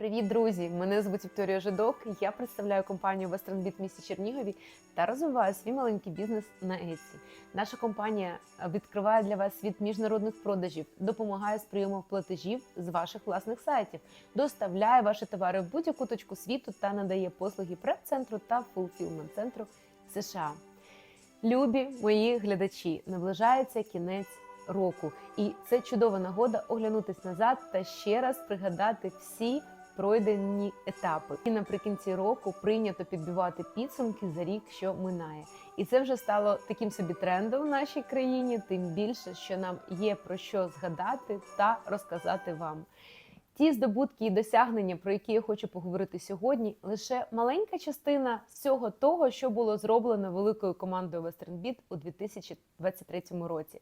Привіт, друзі! Мене звуть Вікторія Жидок. Я представляю компанію WesternBit в місті Чернігові та розвиваю свій маленький бізнес на Etsy. Наша компанія відкриває для вас світ міжнародних продажів, допомагає з прийомом платежів з ваших власних сайтів, доставляє ваші товари в будь-яку точку світу та надає послуги преп-центру та фулфілмент центру США. Любі мої глядачі, наближається кінець року, і це чудова нагода оглянутись назад та ще раз пригадати всі пройдені етапи. І наприкінці року прийнято підбивати підсумки за рік, що минає. І це вже стало таким собі трендом в нашій країні, тим більше, що нам є про що згадати та розказати вам. Ті здобутки і досягнення, про які я хочу поговорити сьогодні, лише маленька частина всього того, що було зроблено великою командою WesternBit у 2023 році.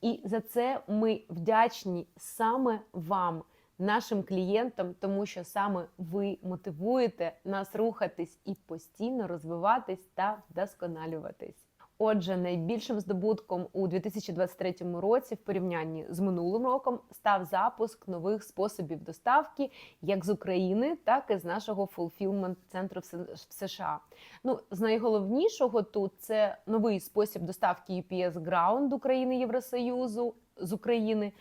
І за це ми вдячні саме вам, нашим клієнтам, тому що саме ви мотивуєте нас рухатись і постійно розвиватись та вдосконалюватись. Отже, найбільшим здобутком у 2023 році, в порівнянні з минулим роком, став запуск нових способів доставки як з України, так і з нашого фулфілмент центру в США. Ну, з найголовнішого тут це новий спосіб доставки UPS Ground України Євросоюзу з України.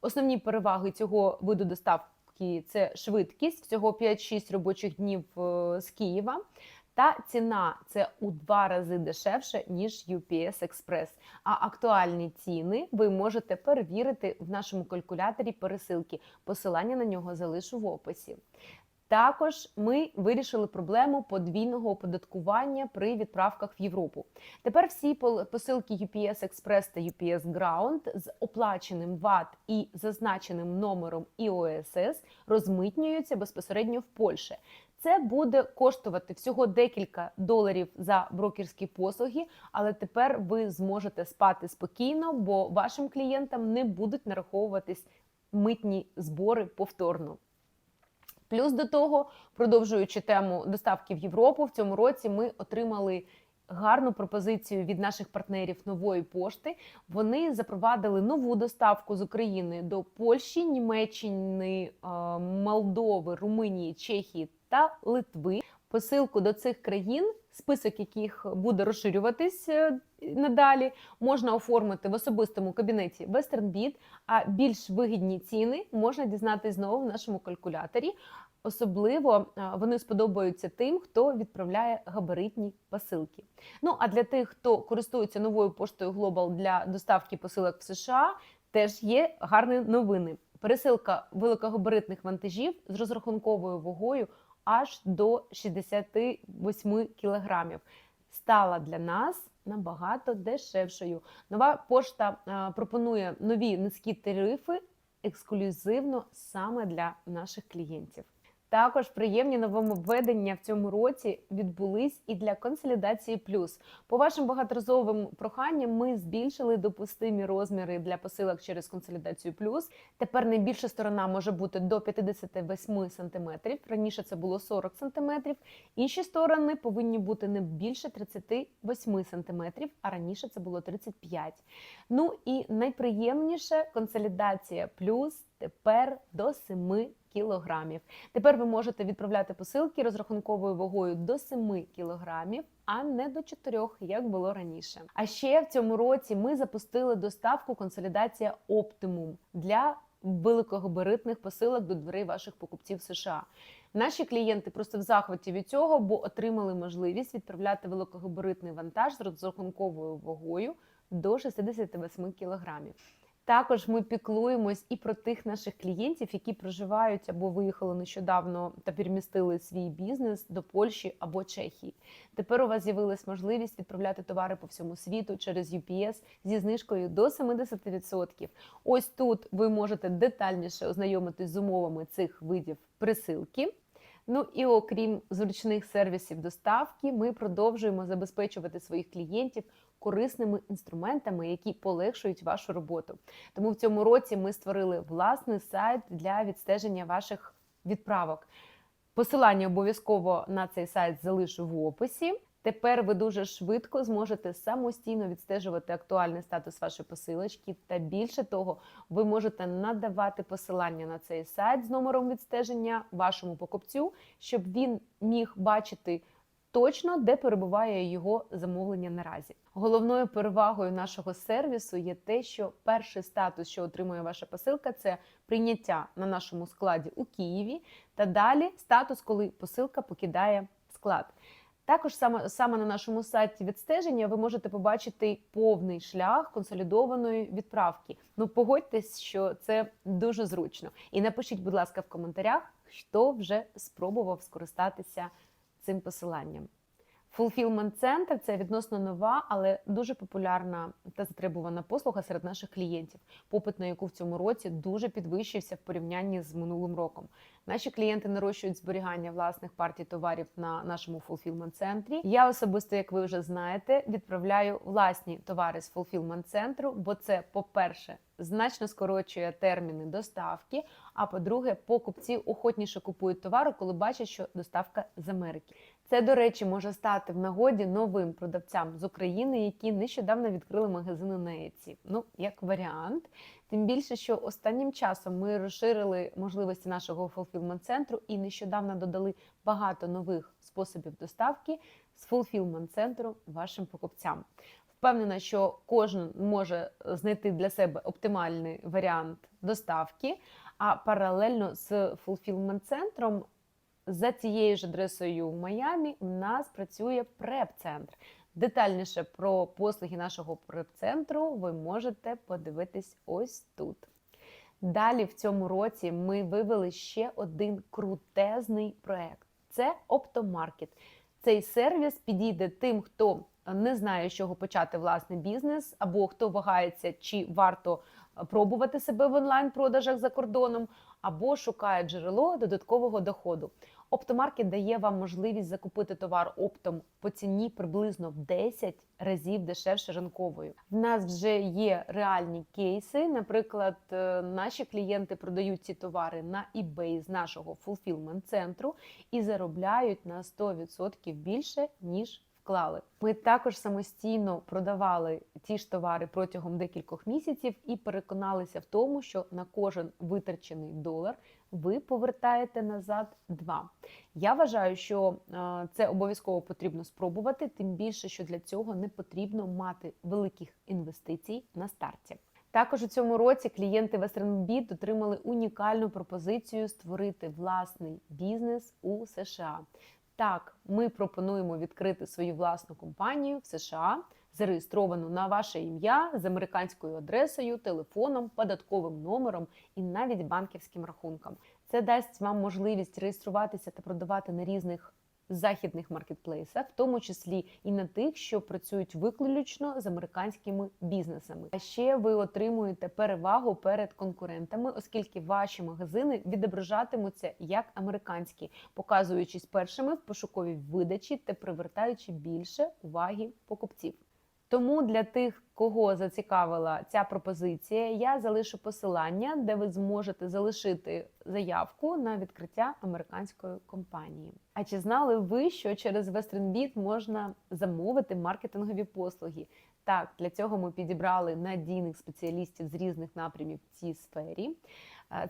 Основні переваги цього виду доставки це швидкість всього 5-6 робочих днів е, з Києва. Та ціна це у два рази дешевше, ніж UPS Express. А актуальні ціни ви можете перевірити в нашому калькуляторі пересилки. Посилання на нього залишу в описі. Також ми вирішили проблему подвійного оподаткування при відправках в Європу. Тепер всі посилки UPS Express та UPS Ground з оплаченим ВАТ і зазначеним номером ІОСС розмитнюються безпосередньо в Польщі. Це буде коштувати всього декілька доларів за брокерські послуги, але тепер ви зможете спати спокійно, бо вашим клієнтам не будуть нараховуватись митні збори повторно. Плюс до того, продовжуючи тему доставки в Європу, в цьому році ми отримали гарну пропозицію від наших партнерів нової пошти. Вони запровадили нову доставку з України до Польщі, Німеччини, Молдови, Румунії, Чехії та Литви. Посилку до цих країн, список яких буде розширюватись е, надалі, можна оформити в особистому кабінеті WesternBit, а більш вигідні ціни можна дізнатись знову в нашому калькуляторі. Особливо вони сподобаються тим, хто відправляє габаритні посилки. Ну а для тих, хто користується новою поштою Global для доставки посилок в США, теж є гарні новини. Пересилка великогабаритних вантажів з розрахунковою вагою аж до 68 кілограмів стала для нас набагато дешевшою. Нова пошта пропонує нові низькі тарифи ексклюзивно саме для наших клієнтів. Також приємні нововведення в цьому році відбулись і для консолідації плюс. По вашим багаторазовим проханням ми збільшили допустимі розміри для посилок через консолідацію плюс. Тепер найбільша сторона може бути до 58 см, Раніше це було 40 см. Інші сторони повинні бути не більше 38 см, а раніше це було 35 Ну і найприємніше консолідація плюс тепер до 7 кілограмів. Тепер ви можете відправляти посилки розрахунковою вагою до 7 кілограмів, а не до 4, як було раніше. А ще в цьому році ми запустили доставку консолідація Optimum для великогабаритних посилок до дверей ваших покупців США. Наші клієнти просто в захваті від цього, бо отримали можливість відправляти великогабаритний вантаж з розрахунковою вагою до 68 кілограмів. Також ми піклуємось і про тих наших клієнтів, які проживають або виїхали нещодавно та перемістили свій бізнес до Польщі або Чехії. Тепер у вас з'явилась можливість відправляти товари по всьому світу через UPS зі знижкою до 70%. Ось тут ви можете детальніше ознайомитись з умовами цих видів присилки. Ну і окрім зручних сервісів доставки, ми продовжуємо забезпечувати своїх клієнтів корисними інструментами, які полегшують вашу роботу. Тому в цьому році ми створили власний сайт для відстеження ваших відправок. Посилання обов'язково на цей сайт залишу в описі. Тепер ви дуже швидко зможете самостійно відстежувати актуальний статус вашої посилочки, та більше того, ви можете надавати посилання на цей сайт з номером відстеження вашому покупцю, щоб він міг бачити точно, де перебуває його замовлення наразі. Головною перевагою нашого сервісу є те, що перший статус, що отримує ваша посилка, це прийняття на нашому складі у Києві, та далі статус, коли посилка покидає склад. Також саме саме на нашому сайті відстеження ви можете побачити повний шлях консолідованої відправки. Ну погодьтесь, що це дуже зручно. І напишіть, будь ласка, в коментарях, хто вже спробував скористатися цим посиланням. Fulfillment Center – це відносно нова, але дуже популярна та затребувана послуга серед наших клієнтів, попит на яку в цьому році дуже підвищився в порівнянні з минулим роком. Наші клієнти нарощують зберігання власних партій товарів на нашому Fulfillment центрі. Я особисто, як ви вже знаєте, відправляю власні товари з Fulfillment центру, бо це, по-перше, значно скорочує терміни доставки. А по-друге, покупці охотніше купують товари, коли бачать, що доставка з Америки. Це, до речі, може стати в нагоді новим продавцям з України, які нещодавно відкрили магазини на Etsy. Ну, як варіант. Тим більше, що останнім часом ми розширили можливості нашого fulfillment центру і нещодавно додали багато нових способів доставки з fulfillment центру вашим покупцям. Впевнена, що кожен може знайти для себе оптимальний варіант доставки, а паралельно з fulfillment центром за цією ж адресою в Майамі у нас працює преп-центр. Детальніше про послуги нашого преп-центру ви можете подивитись ось тут. Далі в цьому році ми вивели ще один крутезний проект: це Оптомаркет. Цей сервіс підійде тим, хто не знає, з чого почати власний бізнес, або хто вагається, чи варто пробувати себе в онлайн-продажах за кордоном, або шукає джерело додаткового доходу. Оптомаркет дає вам можливість закупити товар оптом по ціні приблизно в 10 разів дешевше ринкової. В нас вже є реальні кейси. Наприклад, е, наші клієнти продають ці товари на eBay з нашого fulfillment центру і заробляють на 100% більше ніж вклали. Ми також самостійно продавали ті ж товари протягом декількох місяців і переконалися в тому, що на кожен витрачений долар ви повертаєте назад два. Я вважаю, що е, це обов'язково потрібно спробувати, тим більше, що для цього не потрібно мати великих інвестицій на старті. Також у цьому році клієнти WesternBit отримали унікальну пропозицію створити власний бізнес у США. Так, ми пропонуємо відкрити свою власну компанію в США, зареєстровану на ваше ім'я з американською адресою, телефоном, податковим номером і навіть банківським рахунком. Це дасть вам можливість реєструватися та продавати на різних західних маркетплейсах, в тому числі і на тих, що працюють виключно з американськими бізнесами. А ще ви отримуєте перевагу перед конкурентами, оскільки ваші магазини відображатимуться як американські, показуючись першими в пошуковій видачі та привертаючи більше уваги покупців. Тому для тих, кого зацікавила ця пропозиція, я залишу посилання, де ви зможете залишити заявку на відкриття американської компанії. А чи знали ви, що через WesternBit можна замовити маркетингові послуги? Так, для цього ми підібрали надійних спеціалістів з різних напрямів в цій сфері.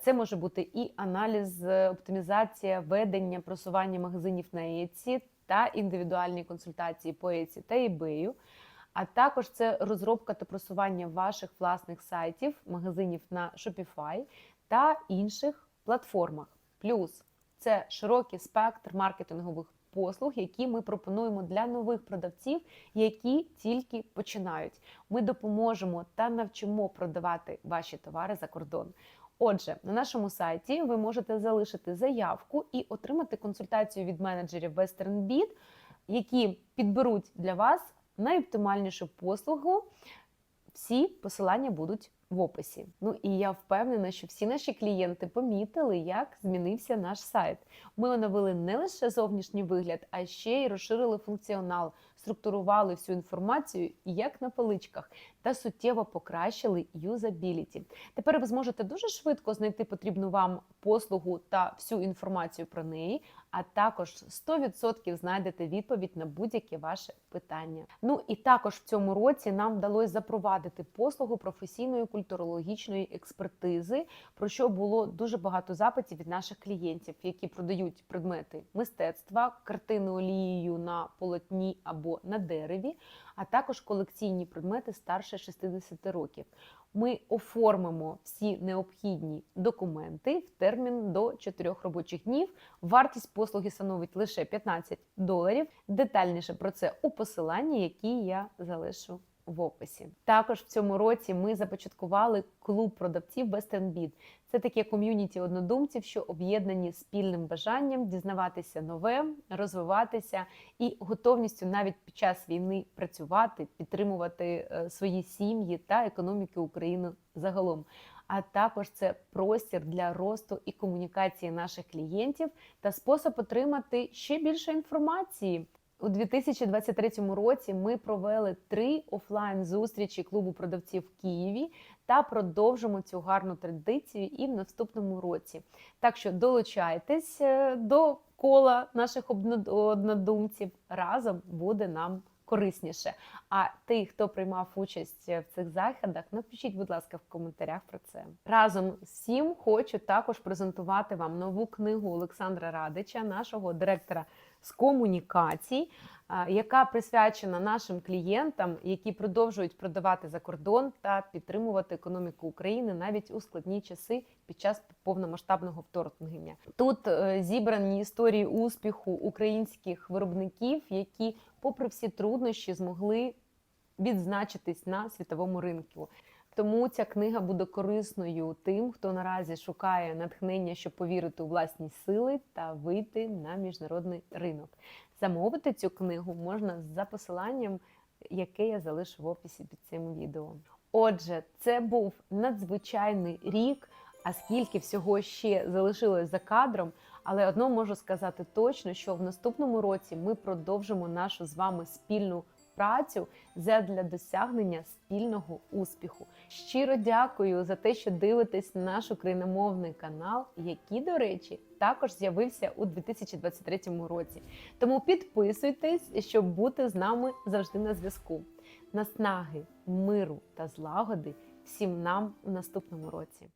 Це може бути і аналіз, оптимізація, ведення, просування магазинів на Etsy та індивідуальні консультації по Etsy та eBay а також це розробка та просування ваших власних сайтів, магазинів на Shopify та інших платформах. Плюс це широкий спектр маркетингових послуг, які ми пропонуємо для нових продавців, які тільки починають. Ми допоможемо та навчимо продавати ваші товари за кордон. Отже, на нашому сайті ви можете залишити заявку і отримати консультацію від менеджерів WesternBit, які підберуть для вас найоптимальнішу послугу. Всі посилання будуть в описі. Ну і я впевнена, що всі наші клієнти помітили, як змінився наш сайт. Ми оновили не лише зовнішній вигляд, а ще й розширили функціонал, структурували всю інформацію як на поличках. Та суттєво покращили юзабіліті. Тепер ви зможете дуже швидко знайти потрібну вам послугу та всю інформацію про неї, а також 100% знайдете відповідь на будь-яке ваше питання. Ну і також в цьому році нам вдалося запровадити послугу професійної культурологічної експертизи, про що було дуже багато запитів від наших клієнтів, які продають предмети мистецтва, картини олією на полотні або на дереві, а також колекційні предмети старше 60 років. Ми оформимо всі необхідні документи в термін до 4 робочих днів. Вартість послуги становить лише 15 доларів. Детальніше про це у посиланні, які я залишу в описі. Також в цьому році ми започаткували клуб продавців and Bid. Це таке ком'юніті однодумців, що об'єднані спільним бажанням дізнаватися нове, розвиватися і готовністю навіть під час війни працювати, підтримувати е, свої сім'ї та економіки України загалом. А також це простір для росту і комунікації наших клієнтів та спосіб отримати ще більше інформації. У 2023 році ми провели три офлайн зустрічі клубу продавців в Києві та продовжимо цю гарну традицію і в наступному році. Так що долучайтесь е, до кола наших однодумців. Разом буде нам корисніше. А ти, хто приймав участь в цих заходах, напишіть, будь ласка, в коментарях про це. Разом з всім хочу також презентувати вам нову книгу Олександра Радича, нашого директора з комунікацій, яка присвячена нашим клієнтам, які продовжують продавати за кордон та підтримувати економіку України навіть у складні часи під час повномасштабного вторгнення. Тут е, зібрані історії успіху українських виробників, які, попри всі труднощі, змогли відзначитись на світовому ринку. Тому ця книга буде корисною тим, хто наразі шукає натхнення, щоб повірити у власні сили та вийти на міжнародний ринок. Замовити цю книгу можна за посиланням, яке я залишу в описі під цим відео. Отже, це був надзвичайний рік. А скільки всього ще залишилось за кадром, але одно можу сказати точно, що в наступному році ми продовжимо нашу з вами спільну працю задля досягнення спільного успіху. Щиро дякую за те, що дивитесь наш україномовний канал, який, до речі, також з'явився у 2023 році. Тому підписуйтесь, щоб бути з нами завжди на зв'язку. Наснаги, миру та злагоди всім нам у наступному році.